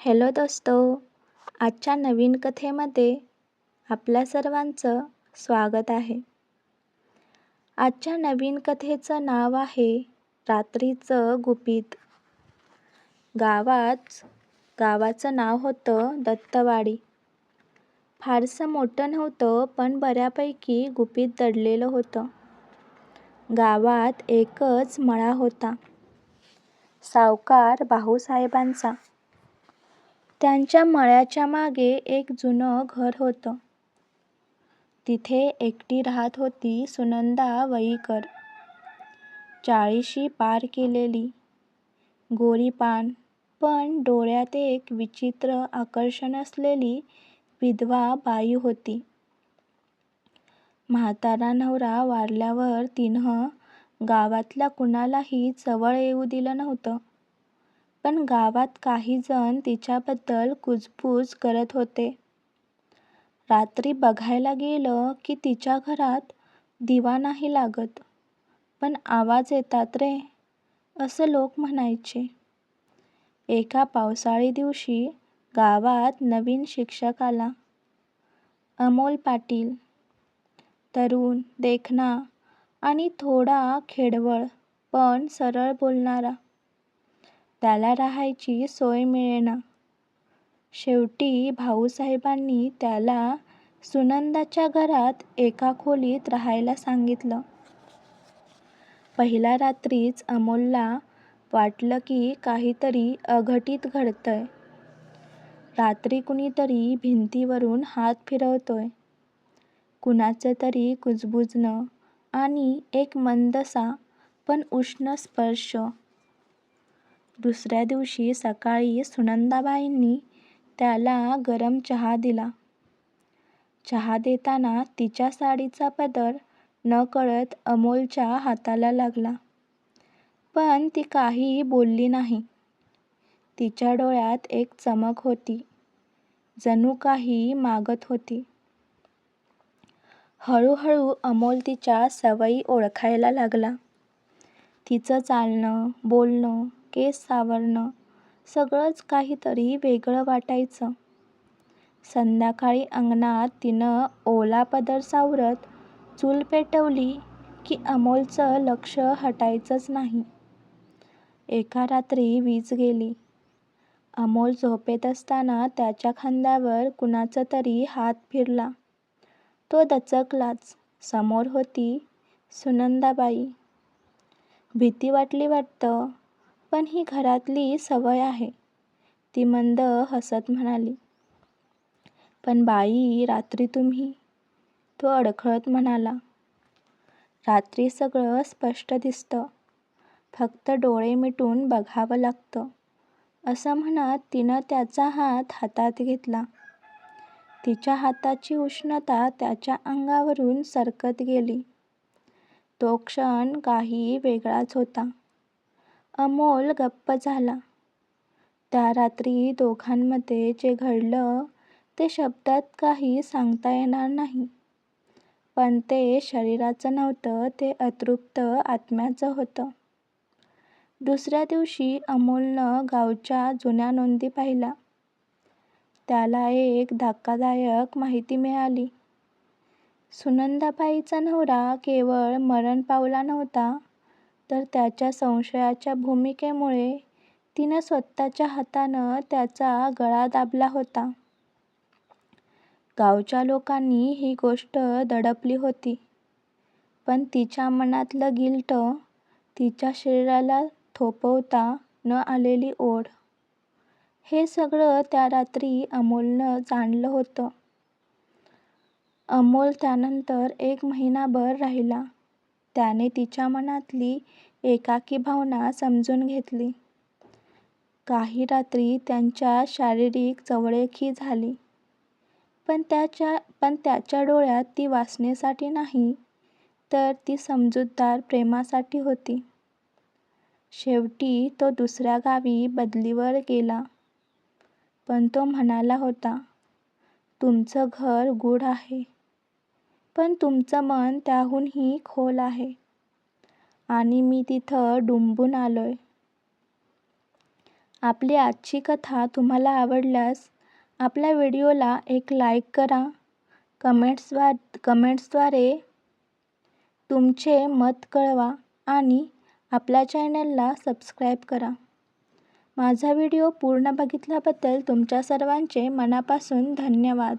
Hello दोस्तो आजच्या नवीन कथेमध्ये आपल्या सर्वांचं स्वागत आहे. आजच्या नवीन कथेचं नाव आहे रात्रीचं गुपित. गावात गावाचं नाव होतं दत्तवाडी. फारसं मोठं नव्हतं पण बऱ्यापैकी गुपित दडलेलं होतं. गावात एकच मळा होता. सावकार भाऊसाहेबांचा. त्यांच्या मळ्याच्या मागे एक जुनं घर होतं. तिथे एकटी राहत होती सुनंदा वईकर. चाळीशी पार केलेली. गोरीपान पण डोळ्यात एक विचित्र आकर्षण असलेली विधवा बाई होती. म्हातारा नवरा वारल्यावर तिनं गावातल्या कुणालाही जवळ येऊ दिलं नव्हतं. पण गावात काही जण तिच्याबद्दल कुजबूज करत होते. रात्री बघायला गेलं की तिच्या घरात दिवा नाही लागत. पण आवाज येतात रे असं लोक म्हणायचे. एका पावसाळी दिवशी गावात नवीन शिक्षक आला. अमोल पाटील. तरुण देखणा आणि थोडा खेडवळ पण सरळ बोलणारा. त्याला राहायची सोय मिळेना. शेवटी भाऊसाहेबांनी त्याला सुनंदाच्या घरात एका खोलीत राहायला सांगितलं. पहिल्या रात्रीच अमोलला वाटलं की काहीतरी अघटित घडतंय. रात्री कुणीतरी भिंतीवरून हात फिरवतोय. कुणाचं तरी कुजबुजणं आणि एक मंदसा पण उष्ण स्पर्श. दुसऱ्या दिवशी सकाळी सुनंदाबाईंनी त्याला गरम चहा दिला. चहा देताना तिच्या साडीचा पदर नकळत अमोलच्या हाताला लागला. पण ती काही बोलली नाही. तिच्या डोळ्यात एक चमक होती. जणू काही मागत होती. हळूहळू अमोल तिच्या सवयी ओळखायला लागला. तिचं चालणं बोलणं केस सावरणं. सगळंच काहीतरी वेगळं वाटायचं. संध्याकाळी अंगणात तिनं ओला पदर सावरत चूल पेटवली की अमोलचं लक्ष हटायचंच नाही. एका रात्री वीज गेली. अमोल झोपेत असताना त्याच्या खांद्यावर कुणाचा तरी हात फिरला. तो दचकलाच. समोर होती सुनंदाबाई. भीती वाटली वाटतं. पण ही घरातली सवय आहे. ती मंद हसत म्हणाली. पण बाई रात्री तुम्ही तो अडखळत म्हणाला. रात्री सगळं स्पष्ट दिसतं. फक्त डोळे मिटून बघावं लागतं. असं म्हणत तिनं त्याचा हात हातात घेतला. तिच्या हाताची उष्णता त्याच्या अंगावरून सरकत गेली. तो क्षण काही वेगळाच होता. अमोल गप्प झाला. त्या रात्री दोघांमध्ये जे घडलं ते शब्दात काही सांगता येणार नाही. पण ते शरीराचं नव्हतं ते अतृप्त आत्म्याचं होतं. दुसऱ्या दिवशी अमोलनं गावच्या जुन्या नोंदी पाहिल्या. त्याला एक धक्कादायक माहिती मिळाली. सुनंदाबाईचा नवरा केवळ मरण पावला नव्हता तर त्याच्या संशयाच्या भूमिकेमुळे तिनं स्वतःच्या हातानं त्याचा गळा दाबला होता. गावच्या लोकांनी ही गोष्ट दडपली होती. पण तिच्या मनातलं गिल्ट तिच्या शरीराला थोपवता न आलेली ओढ हे सगळं त्या रात्री अमोलनं जाणलं होतं. अमोल त्यानंतर एक महिनाभर राहिला. त्याने तिच्या मनातली एकाकी भावना समजून घेतली. काही रात्री त्यांच्या शारीरिक जवळीकही झाली. पण त्याच्या पण त्याच्या डोळ्यात ती वासनेसाठी नाही तर ती समजूतदार प्रेमासाठी होती. शेवटी तो दुसऱ्या गावी बदलीवर गेला. पण तो म्हणाला होता तुमचं घर गूढ आहे. पण तुमचं मन त्याहूनही खोल आहे. आणि मी तिथं डुंबून आलोय. आपली आजची कथा तुम्हाला आवडल्यास आपल्या व्हिडिओला एक लाईक करा. कमेंट्सवा कमेंट्सद्वारे तुमचे मत कळवा आणि आपल्या चॅनलला सबस्क्राईब करा. माझा व्हिडिओ पूर्ण बघितल्याबद्दल तुमच्या सर्वांचे मनापासून धन्यवाद.